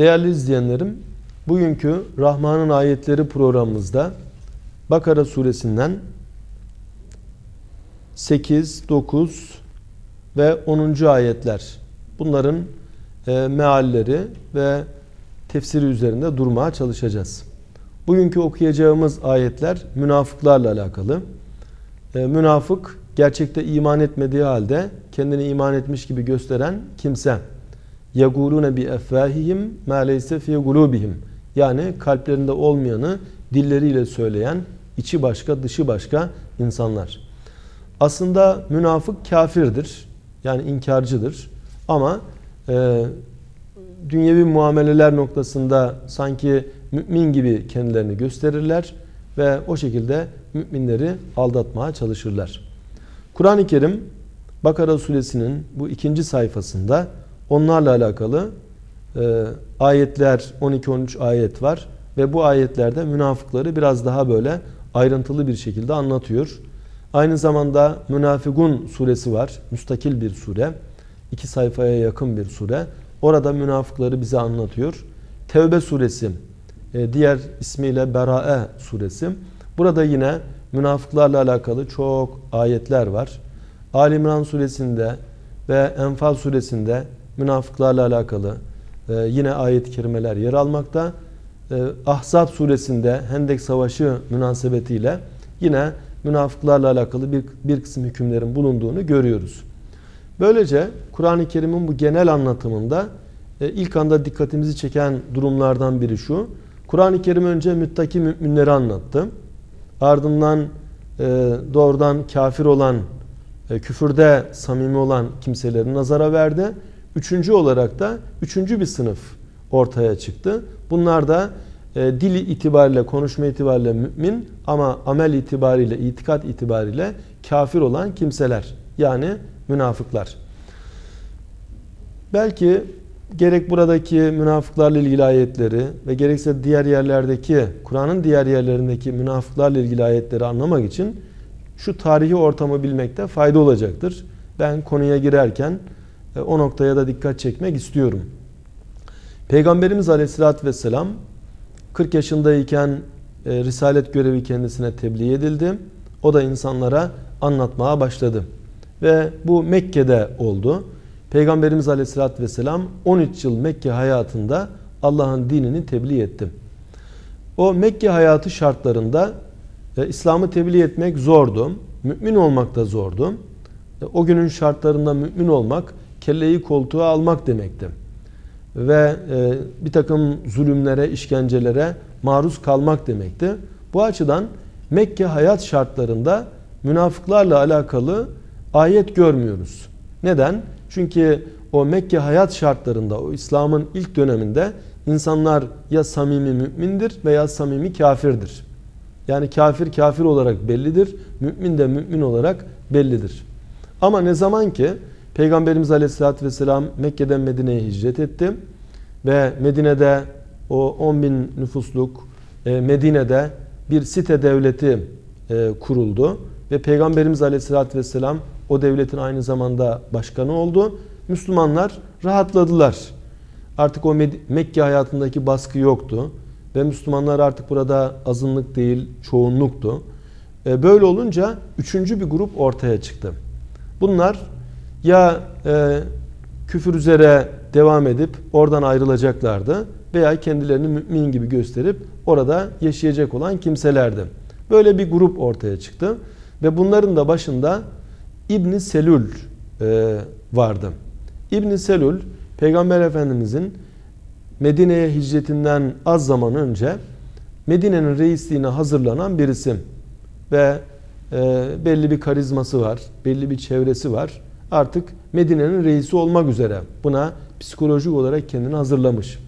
Değerli izleyenlerim, bugünkü Rahman'ın ayetleri programımızda Bakara suresinden 8, 9 ve 10. ayetler bunların e, mealleri ve tefsiri üzerinde durmaya çalışacağız. Bugünkü okuyacağımız ayetler münafıklarla alakalı. E, münafık gerçekte iman etmediği halde kendini iman etmiş gibi gösteren kimse. يَقُولُونَ بِاَفْوَاهِهِمْ مَا لَيْسَ فِي قُلُوبِهِمْ Yani kalplerinde olmayanı dilleriyle söyleyen içi başka dışı başka insanlar. Aslında münafık kafirdir. Yani inkarcıdır. Ama e, dünyevi muameleler noktasında sanki mümin gibi kendilerini gösterirler ve o şekilde müminleri aldatmaya çalışırlar. Kur'an-ı Kerim Bakara suresinin bu ikinci sayfasında onlarla alakalı e, ayetler 12-13 ayet var ve bu ayetlerde münafıkları biraz daha böyle ayrıntılı bir şekilde anlatıyor. Aynı zamanda Münafikun suresi var. Müstakil bir sure. iki sayfaya yakın bir sure. Orada münafıkları bize anlatıyor. Tevbe suresi e, diğer ismiyle Berae suresi. Burada yine münafıklarla alakalı çok ayetler var. Ali İmran suresinde ve Enfal suresinde münafıklarla alakalı e, yine ayet-i kerimeler yer almakta. E, Ahzab suresinde Hendek Savaşı münasebetiyle yine münafıklarla alakalı bir, bir kısım hükümlerin bulunduğunu görüyoruz. Böylece Kur'an-ı Kerim'in bu genel anlatımında e, ilk anda dikkatimizi çeken durumlardan biri şu. Kur'an-ı Kerim önce müttaki müminleri anlattı. Ardından e, doğrudan kafir olan, e, küfürde samimi olan kimseleri nazara verdi. Üçüncü olarak da üçüncü bir sınıf ortaya çıktı. Bunlar da e, dil itibariyle, konuşma itibariyle mümin ama amel itibariyle, itikat itibariyle kafir olan kimseler. Yani münafıklar. Belki gerek buradaki münafıklarla ilgili ayetleri ve gerekse diğer yerlerdeki, Kur'an'ın diğer yerlerindeki münafıklarla ilgili ayetleri anlamak için şu tarihi ortamı bilmekte fayda olacaktır. Ben konuya girerken o noktaya da dikkat çekmek istiyorum. Peygamberimiz Aleyhisselatü Vesselam 40 yaşındayken e, risalet görevi kendisine tebliğ edildi. O da insanlara anlatmaya başladı. Ve bu Mekke'de oldu. Peygamberimiz Aleyhisselatü Vesselam 13 yıl Mekke hayatında Allah'ın dinini tebliğ etti. O Mekke hayatı şartlarında e, İslam'ı tebliğ etmek zordu. Mümin olmak da zordu. E, o günün şartlarında mümin olmak kelleyi koltuğa almak demekti. Ve e, bir takım zulümlere, işkencelere maruz kalmak demekti. Bu açıdan Mekke hayat şartlarında münafıklarla alakalı ayet görmüyoruz. Neden? Çünkü o Mekke hayat şartlarında, o İslam'ın ilk döneminde insanlar ya samimi mümindir veya samimi kafirdir. Yani kafir kafir olarak bellidir, mümin de mümin olarak bellidir. Ama ne zaman ki Peygamberimiz Aleyhisselatü Vesselam Mekke'den Medine'ye hicret etti ve Medine'de o 10 bin nüfusluk e, Medine'de bir site devleti e, kuruldu ve Peygamberimiz Aleyhisselatü Vesselam o devletin aynı zamanda başkanı oldu. Müslümanlar rahatladılar. Artık o Mekke hayatındaki baskı yoktu. Ve Müslümanlar artık burada azınlık değil çoğunluktu. E, böyle olunca üçüncü bir grup ortaya çıktı. Bunlar ya e, küfür üzere devam edip oradan ayrılacaklardı veya kendilerini mümin gibi gösterip orada yaşayacak olan kimselerdi. Böyle bir grup ortaya çıktı ve bunların da başında İbn Selül e, vardı. İbn Selül Peygamber Efendimizin Medine'ye hicretinden az zaman önce Medine'nin reisliğine hazırlanan bir isim ve e, belli bir karizması var, belli bir çevresi var. Artık Medine'nin reisi olmak üzere buna psikolojik olarak kendini hazırlamış.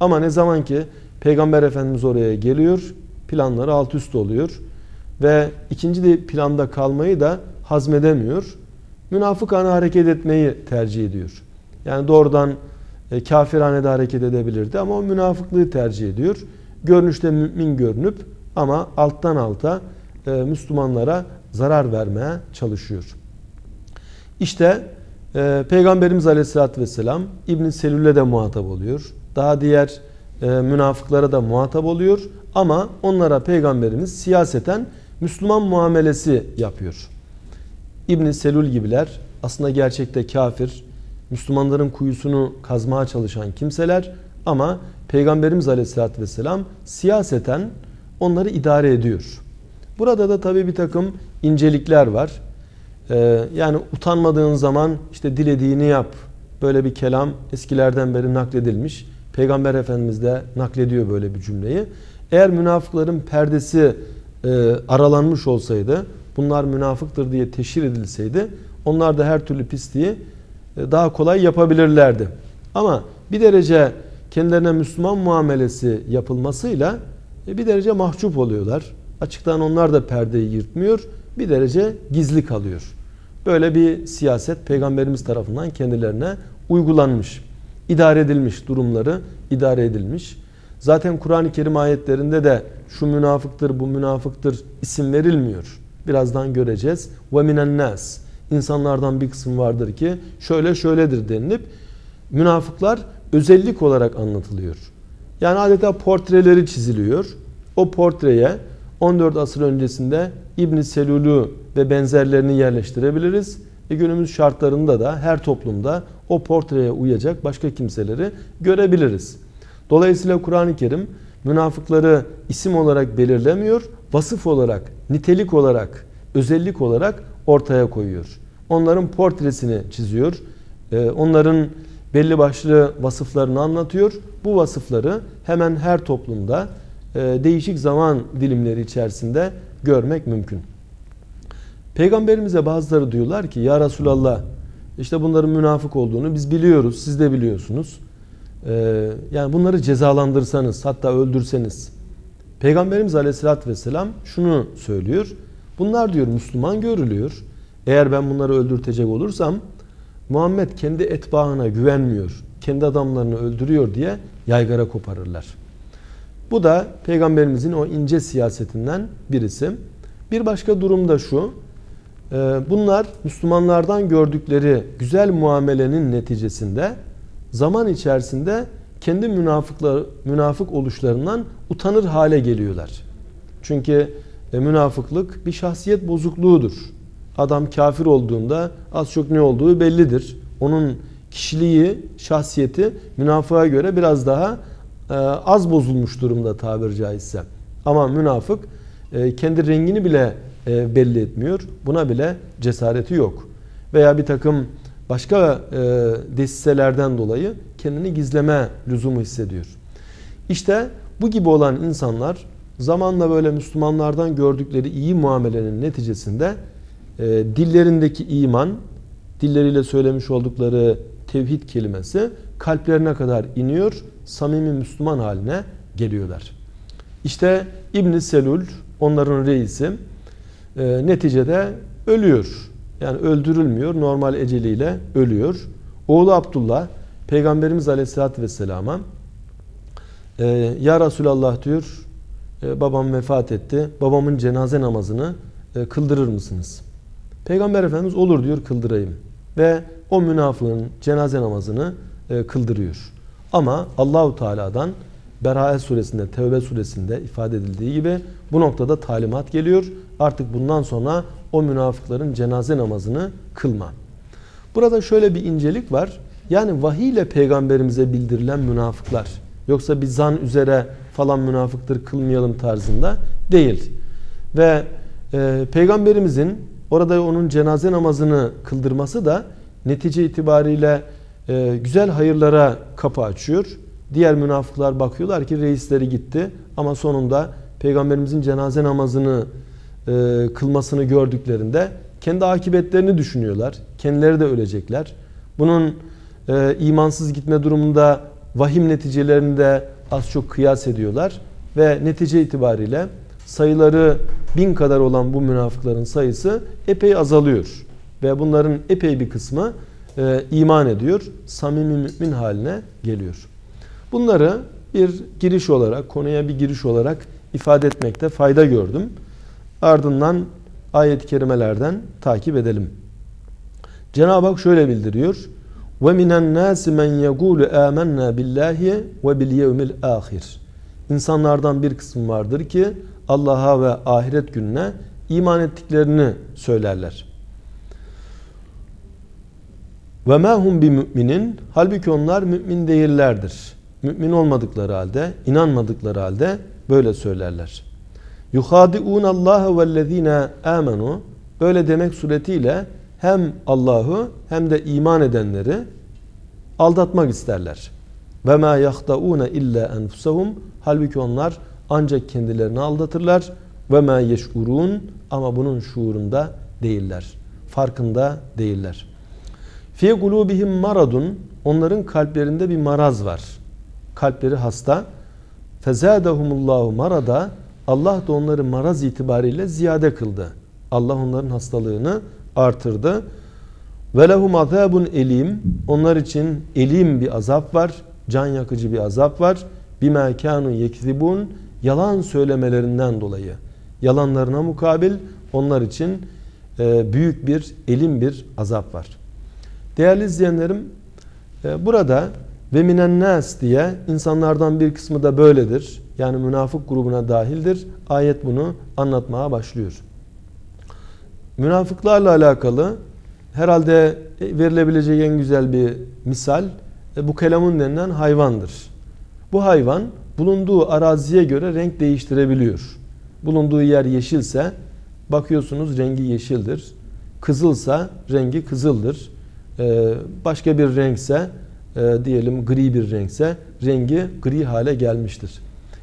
Ama ne zaman ki Peygamber Efendimiz oraya geliyor, planları alt üst oluyor ve ikinci de planda kalmayı da hazmedemiyor. Münafıkane hareket etmeyi tercih ediyor. Yani doğrudan e, kafirhanede hareket edebilirdi ama o münafıklığı tercih ediyor. Görünüşte mümin görünüp ama alttan alta e, Müslümanlara zarar vermeye çalışıyor. İşte e, Peygamberimiz Aleyhisselatü Vesselam İbn Selül'le de muhatap oluyor. daha diğer e, münafıklara da muhatap oluyor ama onlara peygamberimiz siyaseten Müslüman muamelesi yapıyor. İbn Selul gibiler aslında gerçekte kafir, Müslümanların kuyusunu kazmaya çalışan kimseler ama Peygamberimiz Aleyhisselatü Vesselam siyaseten onları idare ediyor. Burada da tabii bir takım incelikler var. Ee, yani utanmadığın zaman işte dilediğini yap. Böyle bir kelam eskilerden beri nakledilmiş. Peygamber Efendimiz de naklediyor böyle bir cümleyi. Eğer münafıkların perdesi e, aralanmış olsaydı, bunlar münafıktır diye teşhir edilseydi, onlar da her türlü pisliği e, daha kolay yapabilirlerdi. Ama bir derece kendilerine Müslüman muamelesi yapılmasıyla e, bir derece mahcup oluyorlar. Açıktan onlar da perdeyi yırtmıyor, bir derece gizli kalıyor. Böyle bir siyaset Peygamberimiz tarafından kendilerine uygulanmış, idare edilmiş durumları idare edilmiş. Zaten Kur'an-ı Kerim ayetlerinde de şu münafıktır, bu münafıktır isim verilmiyor. Birazdan göreceğiz. Ve minen nas. İnsanlardan bir kısım vardır ki şöyle şöyledir denilip münafıklar özellik olarak anlatılıyor. Yani adeta portreleri çiziliyor. O portreye 14 asır öncesinde İbn Selul'ü ve benzerlerini yerleştirebiliriz. E günümüz şartlarında da her toplumda o portreye uyacak başka kimseleri görebiliriz. Dolayısıyla Kur'an-ı Kerim münafıkları isim olarak belirlemiyor, vasıf olarak, nitelik olarak, özellik olarak ortaya koyuyor. Onların portresini çiziyor. E, onların belli başlı vasıflarını anlatıyor. Bu vasıfları hemen her toplumda e, değişik zaman dilimleri içerisinde görmek mümkün. Peygamberimize bazıları diyorlar ki ya Resulallah işte bunların münafık olduğunu biz biliyoruz siz de biliyorsunuz. E, yani bunları cezalandırsanız hatta öldürseniz. Peygamberimiz aleyhissalatü vesselam şunu söylüyor. Bunlar diyor Müslüman görülüyor. Eğer ben bunları öldürtecek olursam Muhammed kendi etbaına güvenmiyor. Kendi adamlarını öldürüyor diye yaygara koparırlar. Bu da peygamberimizin o ince siyasetinden birisi. Bir başka durum da şu. E, bunlar Müslümanlardan gördükleri güzel muamelenin neticesinde zaman içerisinde kendi münafıklar, münafık oluşlarından utanır hale geliyorlar. Çünkü e, münafıklık bir şahsiyet bozukluğudur. Adam kafir olduğunda az çok ne olduğu bellidir. Onun kişiliği, şahsiyeti münafığa göre biraz daha e, az bozulmuş durumda tabiri caizse. Ama münafık e, kendi rengini bile e, belli etmiyor. Buna bile cesareti yok. Veya bir takım başka e, desiselerden dolayı kendini gizleme lüzumu hissediyor. İşte bu gibi olan insanlar zamanla böyle Müslümanlardan gördükleri iyi muamelenin neticesinde dillerindeki iman, dilleriyle söylemiş oldukları tevhid kelimesi kalplerine kadar iniyor, samimi Müslüman haline geliyorlar. İşte İbn Selul, onların reisi, e, neticede ölüyor. Yani öldürülmüyor, normal eceliyle ölüyor. Oğlu Abdullah, Peygamberimiz Aleyhisselatü Vesselam'a e, Ya Resulallah diyor, e, babam vefat etti, babamın cenaze namazını e, kıldırır mısınız? Peygamber Efendimiz olur diyor kıldırayım. Ve o münafığın cenaze namazını e, kıldırıyor. Ama Allahu Teala'dan Beraat suresinde, Tevbe suresinde ifade edildiği gibi bu noktada talimat geliyor. Artık bundan sonra o münafıkların cenaze namazını kılma. Burada şöyle bir incelik var. Yani vahiy ile peygamberimize bildirilen münafıklar. Yoksa bir zan üzere falan münafıktır kılmayalım tarzında değil. Ve e, peygamberimizin orada onun cenaze namazını kıldırması da netice itibariyle e, güzel hayırlara kapı açıyor. Diğer münafıklar bakıyorlar ki reisleri gitti ama sonunda peygamberimizin cenaze namazını e, kılmasını gördüklerinde kendi akıbetlerini düşünüyorlar. Kendileri de ölecekler. Bunun e, imansız gitme durumunda vahim neticelerini de az çok kıyas ediyorlar. Ve netice itibariyle sayıları bin kadar olan bu münafıkların sayısı epey azalıyor. Ve bunların epey bir kısmı e, iman ediyor. Samimi mümin haline geliyor. Bunları bir giriş olarak, konuya bir giriş olarak ifade etmekte fayda gördüm. Ardından ayet-i kerimelerden takip edelim. Cenab-ı Hak şöyle bildiriyor. Men yekulu amennâ billahi ve bil yevmil ahir. İnsanlardan bir kısım vardır ki Allah'a ve ahiret gününe iman ettiklerini söylerler. Ve ma hum bi müminin halbuki onlar mümin değillerdir. Mümin olmadıkları halde, inanmadıkları halde böyle söylerler. Yuhadiun Allah vellezine amenu böyle demek suretiyle hem Allah'ı hem de iman edenleri aldatmak isterler. Ve ma yahtauna illa enfusahum halbuki onlar ancak kendilerini aldatırlar ve ma yeşurun ama bunun şuurunda değiller. Farkında değiller. Fi kulubihim maradun onların kalplerinde bir maraz var. Kalpleri hasta. Fezadehumullahu marada Allah da onları maraz itibariyle ziyade kıldı. Allah onların hastalığını artırdı. Ve lehum azabun elim. Onlar için elim bir azap var. Can yakıcı bir azap var. Bima kanu yekzibun. Yalan söylemelerinden dolayı. Yalanlarına mukabil onlar için e, büyük bir elim bir azap var. Değerli izleyenlerim e, burada ve minen nas diye insanlardan bir kısmı da böyledir. Yani münafık grubuna dahildir. Ayet bunu anlatmaya başlıyor. Münafıklarla alakalı herhalde verilebilecek en güzel bir misal e, bu kelamun denilen hayvandır. Bu hayvan bulunduğu araziye göre renk değiştirebiliyor. Bulunduğu yer yeşilse bakıyorsunuz rengi yeşildir. Kızılsa rengi kızıldır. Ee, başka bir renkse e, diyelim gri bir renkse rengi gri hale gelmiştir.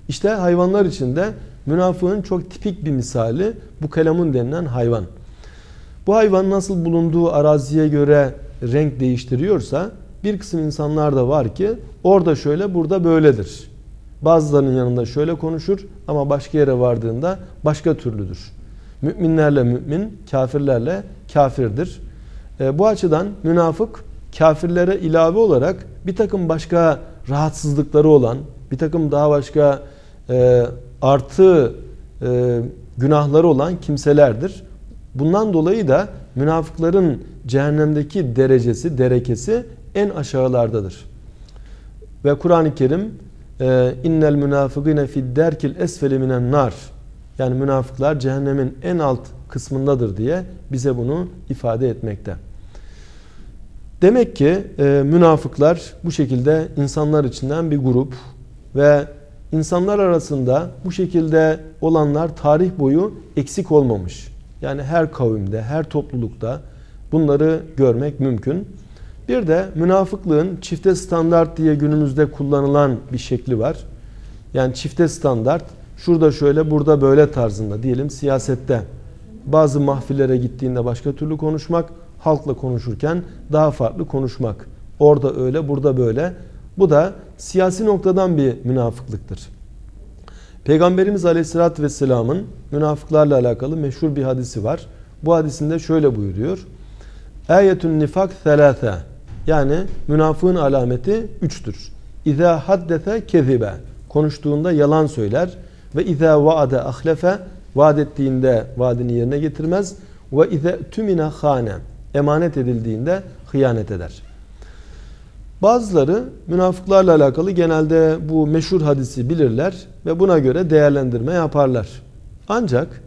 İşte hayvanlar içinde münafığın çok tipik bir misali bu kelamun denilen hayvan. Bu hayvan nasıl bulunduğu araziye göre renk değiştiriyorsa bir kısım insanlar da var ki orada şöyle burada böyledir. Bazılarının yanında şöyle konuşur ama başka yere vardığında başka türlüdür. Müminlerle mümin, kafirlerle kafirdir. E, bu açıdan münafık kafirlere ilave olarak bir takım başka rahatsızlıkları olan, bir takım daha başka e, artı e, günahları olan kimselerdir. Bundan dolayı da münafıkların cehennemdeki derecesi, derekesi en aşağılardadır. Ve Kur'an-ı Kerim e, innel münafıkine fid derkil esfeli minen nar yani münafıklar cehennemin en alt kısmındadır diye bize bunu ifade etmekte. Demek ki e, münafıklar bu şekilde insanlar içinden bir grup ve insanlar arasında bu şekilde olanlar tarih boyu eksik olmamış. Yani her kavimde, her toplulukta bunları görmek mümkün. Bir de münafıklığın çifte standart diye günümüzde kullanılan bir şekli var. Yani çifte standart şurada şöyle burada böyle tarzında diyelim siyasette bazı mahfillere gittiğinde başka türlü konuşmak, halkla konuşurken daha farklı konuşmak. Orada öyle, burada böyle. Bu da siyasi noktadan bir münafıklıktır. Peygamberimiz Aleyhisselatü Vesselam'ın münafıklarla alakalı meşhur bir hadisi var. Bu hadisinde şöyle buyuruyor. Ayetün nifak thelâfe yani münafığın alameti üçtür. İza haddese kezibe konuştuğunda yalan söyler ve iza vaade ahlefe vaad ettiğinde vaadini yerine getirmez ve iza tümine hane emanet edildiğinde hıyanet eder. Bazıları münafıklarla alakalı genelde bu meşhur hadisi bilirler ve buna göre değerlendirme yaparlar. Ancak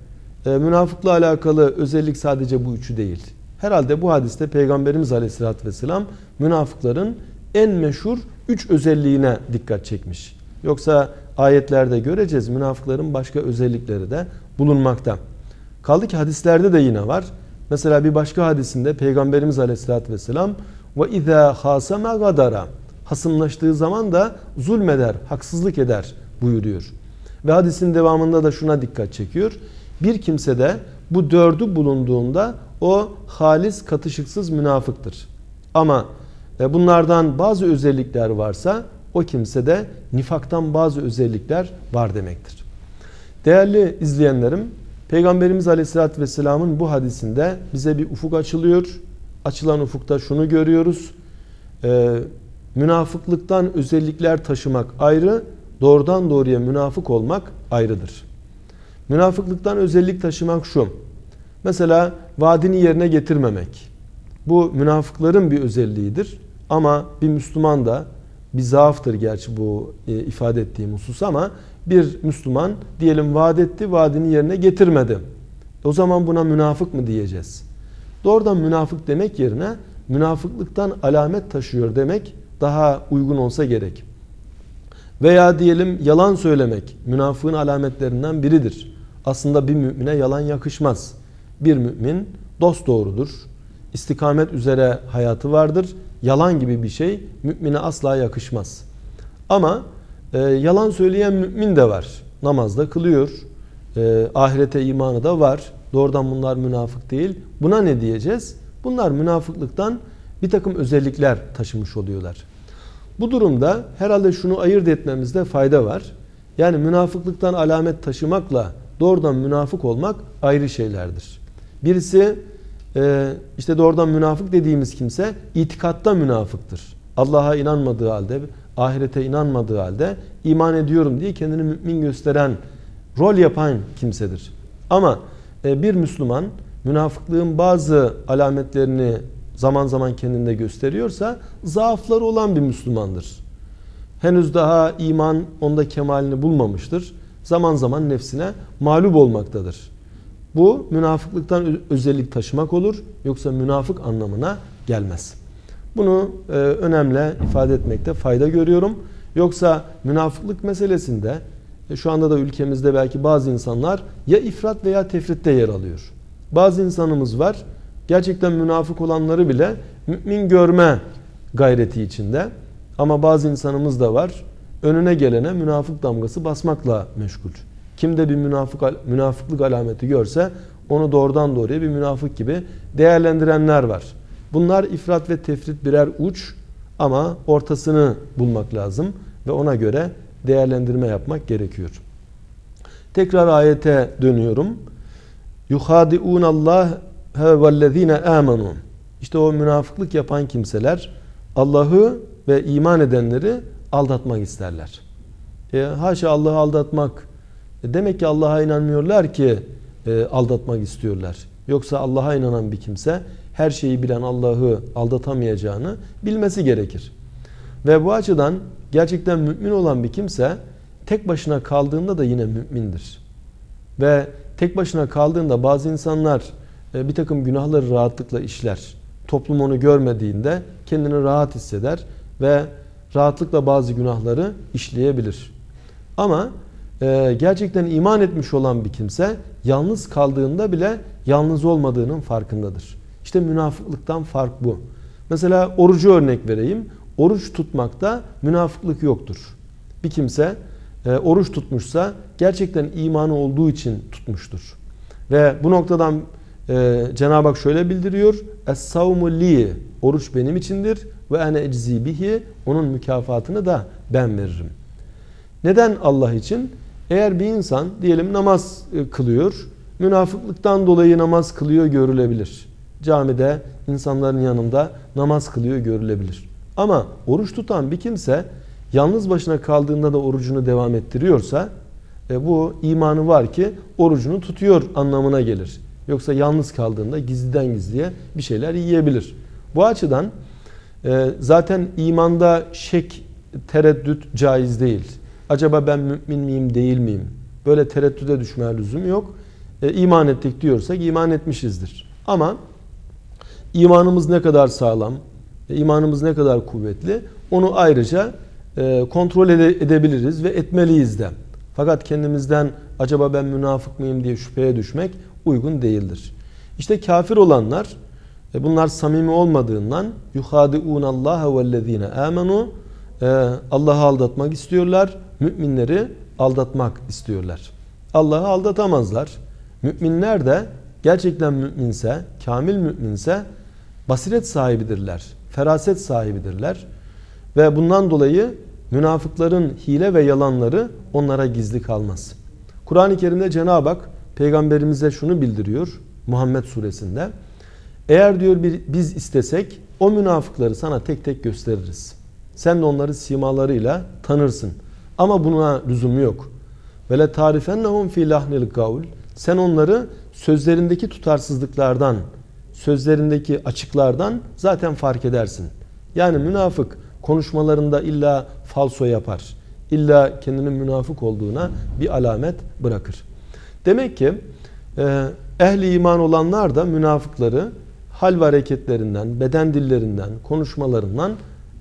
e, münafıkla alakalı özellik sadece bu üçü değil. Herhalde bu hadiste Peygamberimiz Aleyhisselatü Vesselam münafıkların en meşhur üç özelliğine dikkat çekmiş. Yoksa ayetlerde göreceğiz münafıkların başka özellikleri de bulunmakta. Kaldı ki hadislerde de yine var. Mesela bir başka hadisinde Peygamberimiz Aleyhisselatü Vesselam ve izâ hâseme gadara hasımlaştığı zaman da zulmeder, haksızlık eder buyuruyor. Ve hadisin devamında da şuna dikkat çekiyor. Bir kimse de bu dördü bulunduğunda o halis katışıksız münafıktır. Ama e, bunlardan bazı özellikler varsa o kimse de nifaktan bazı özellikler var demektir. Değerli izleyenlerim, Peygamberimiz Aleyhisselatü Vesselam'ın bu hadisinde bize bir ufuk açılıyor. Açılan ufukta şunu görüyoruz. Ee, münafıklıktan özellikler taşımak ayrı, doğrudan doğruya münafık olmak ayrıdır. Münafıklıktan özellik taşımak şu. Mesela vaadini yerine getirmemek. Bu münafıkların bir özelliğidir. Ama bir Müslüman da bir zaaftır gerçi bu e, ifade ettiğim husus ama bir Müslüman diyelim vaat etti, vaadini yerine getirmedi. O zaman buna münafık mı diyeceğiz? Doğrudan münafık demek yerine münafıklıktan alamet taşıyor demek daha uygun olsa gerek. Veya diyelim yalan söylemek münafığın alametlerinden biridir. Aslında bir mümine yalan yakışmaz. Bir mümin dost doğrudur. İstikamet üzere hayatı vardır. Yalan gibi bir şey mümine asla yakışmaz. Ama e, yalan söyleyen mümin de var. Namazda kılıyor. E, ahirete imanı da var. Doğrudan bunlar münafık değil. Buna ne diyeceğiz? Bunlar münafıklıktan bir takım özellikler taşımış oluyorlar. Bu durumda herhalde şunu ayırt etmemizde fayda var. Yani münafıklıktan alamet taşımakla doğrudan münafık olmak ayrı şeylerdir. Birisi e, işte doğrudan münafık dediğimiz kimse itikatta münafıktır. Allah'a inanmadığı halde, ahirete inanmadığı halde iman ediyorum diye kendini mümin gösteren, rol yapan kimsedir. Ama e, bir Müslüman münafıklığın bazı alametlerini zaman zaman kendinde gösteriyorsa zaafları olan bir Müslümandır. Henüz daha iman onda kemalini bulmamıştır. Zaman zaman nefsine mağlup olmaktadır. Bu münafıklıktan özellik taşımak olur. Yoksa münafık anlamına gelmez. Bunu e, önemli ifade etmekte fayda görüyorum. Yoksa münafıklık meselesinde e, şu anda da ülkemizde belki bazı insanlar ya ifrat veya tefritte yer alıyor. Bazı insanımız var gerçekten münafık olanları bile mümin görme gayreti içinde. Ama bazı insanımız da var önüne gelene münafık damgası basmakla meşgul. Kimde bir münafık, münafıklık alameti görse onu doğrudan doğruya bir münafık gibi değerlendirenler var. Bunlar ifrat ve tefrit birer uç ama ortasını bulmak lazım ve ona göre değerlendirme yapmak gerekiyor. Tekrar ayete dönüyorum. Yuhadiun Allah vellezine amenu. İşte o münafıklık yapan kimseler Allah'ı ve iman edenleri aldatmak isterler. E, haşa Allah'ı aldatmak e, demek ki Allah'a inanmıyorlar ki e, aldatmak istiyorlar. Yoksa Allah'a inanan bir kimse her şeyi bilen Allah'ı aldatamayacağını bilmesi gerekir. Ve bu açıdan gerçekten mümin olan bir kimse tek başına kaldığında da yine mümindir. Ve tek başına kaldığında bazı insanlar e, bir takım günahları rahatlıkla işler. Toplum onu görmediğinde kendini rahat hisseder ve rahatlıkla bazı günahları işleyebilir. Ama e, gerçekten iman etmiş olan bir kimse yalnız kaldığında bile yalnız olmadığının farkındadır. İşte münafıklıktan fark bu. Mesela orucu örnek vereyim. Oruç tutmakta münafıklık yoktur. Bir kimse e, oruç tutmuşsa gerçekten imanı olduğu için tutmuştur. Ve bu noktadan e, Cenab-ı Hak şöyle bildiriyor. Es-savmu li. Oruç benim içindir ve ene eczi bihi. Onun mükafatını da ben veririm. Neden Allah için? Eğer bir insan diyelim namaz e, kılıyor, münafıklıktan dolayı namaz kılıyor görülebilir. Camide insanların yanında namaz kılıyor görülebilir. Ama oruç tutan bir kimse yalnız başına kaldığında da orucunu devam ettiriyorsa e, bu imanı var ki orucunu tutuyor anlamına gelir. Yoksa yalnız kaldığında gizliden gizliye bir şeyler yiyebilir. Bu açıdan e, zaten imanda şek, tereddüt caiz değil. Acaba ben mümin miyim değil miyim? Böyle tereddüde düşmeye lüzum yok. E, iman ettik diyorsak iman etmişizdir. Ama imanımız ne kadar sağlam, e, imanımız ne kadar kuvvetli onu ayrıca e, kontrol ede, edebiliriz ve etmeliyiz de. Fakat kendimizden acaba ben münafık mıyım diye şüpheye düşmek uygun değildir. İşte kafir olanlar e, bunlar samimi olmadığından yuhadiun Allah vellezine amenu Allah'ı aldatmak istiyorlar. Müminleri aldatmak istiyorlar. Allah'ı aldatamazlar. Müminler de gerçekten müminse, kamil müminse basiret sahibidirler. Feraset sahibidirler. Ve bundan dolayı münafıkların hile ve yalanları onlara gizli kalmaz. Kur'an-ı Kerim'de Cenab-ı Hak peygamberimize şunu bildiriyor Muhammed suresinde. Eğer diyor biz istesek o münafıkları sana tek tek gösteririz. Sen de onları simalarıyla tanırsın. Ama buna lüzum yok. Ve le tarifennehum fi lahnil kavl. Sen onları sözlerindeki tutarsızlıklardan, sözlerindeki açıklardan zaten fark edersin. Yani münafık konuşmalarında illa falso yapar. İlla kendinin münafık olduğuna bir alamet bırakır. Demek ki e, ehli iman olanlar da münafıkları hal ve hareketlerinden, beden dillerinden, konuşmalarından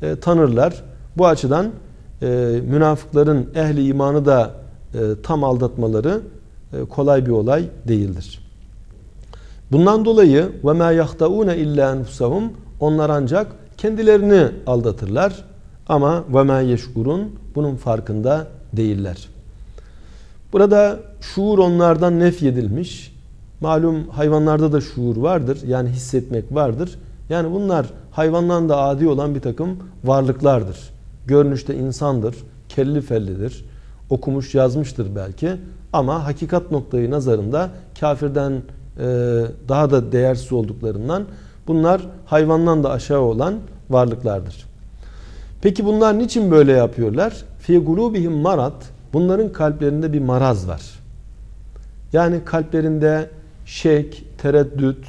e, tanırlar. Bu açıdan e, münafıkların ehli imanı da e, tam aldatmaları e, kolay bir olay değildir. Bundan dolayı ve ma yahtaun illa enfusahum onlar ancak kendilerini aldatırlar ama ve ma yeşkurun bunun farkında değiller. Burada şuur onlardan nef edilmiş. Malum hayvanlarda da şuur vardır. Yani hissetmek vardır. Yani bunlar hayvandan da adi olan bir takım varlıklardır. Görünüşte insandır, kelli fellidir, okumuş yazmıştır belki. Ama hakikat noktayı nazarında kafirden daha da değersiz olduklarından bunlar hayvandan da aşağı olan varlıklardır. Peki bunlar niçin böyle yapıyorlar? Fi gulubihim marat. Bunların kalplerinde bir maraz var. Yani kalplerinde şek, tereddüt,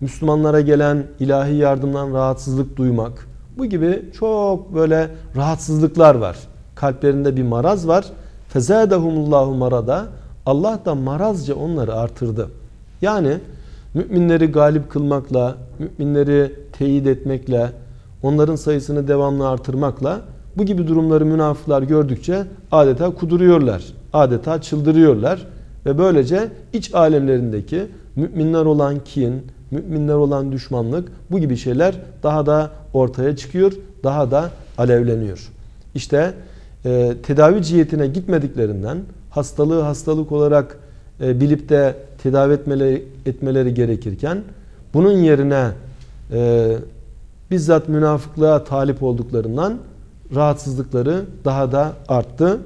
Müslümanlara gelen ilahi yardımdan rahatsızlık duymak. Bu gibi çok böyle rahatsızlıklar var. Kalplerinde bir maraz var. Fezâdehumullahu marada. Allah da marazca onları artırdı. Yani müminleri galip kılmakla, müminleri teyit etmekle, onların sayısını devamlı artırmakla bu gibi durumları münafıklar gördükçe adeta kuduruyorlar. Adeta çıldırıyorlar. Ve böylece iç alemlerindeki müminler olan kin, müminler olan düşmanlık bu gibi şeyler daha da ortaya çıkıyor. Daha da alevleniyor. İşte e, tedavi cihetine gitmediklerinden hastalığı hastalık olarak e, bilip de tedavi etmeleri, etmeleri gerekirken bunun yerine e, bizzat münafıklığa talip olduklarından rahatsızlıkları daha da arttı.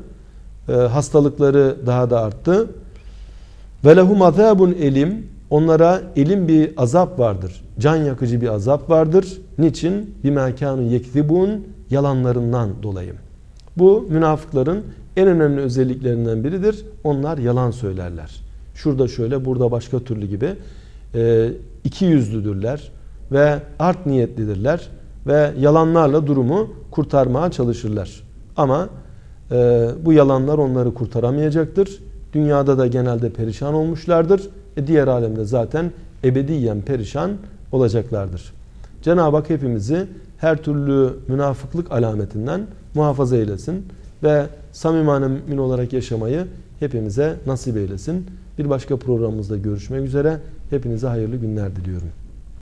E, hastalıkları daha da arttı. Ve lehum azabun elim onlara elim bir azap vardır. Can yakıcı bir azap vardır. Niçin? Bir mekanu yekzibun yalanlarından dolayı. Bu münafıkların en önemli özelliklerinden biridir. Onlar yalan söylerler. Şurada şöyle, burada başka türlü gibi e, iki yüzlüdürler ve art niyetlidirler ve yalanlarla durumu kurtarmaya çalışırlar. Ama e, bu yalanlar onları kurtaramayacaktır. Dünyada da genelde perişan olmuşlardır. E, diğer alemde zaten ebediyen perişan olacaklardır. Cenab-ı Hak hepimizi her türlü münafıklık alametinden muhafaza eylesin ve samimane mümin olarak yaşamayı hepimize nasip eylesin. Bir başka programımızda görüşmek üzere. Hepinize hayırlı günler diliyorum.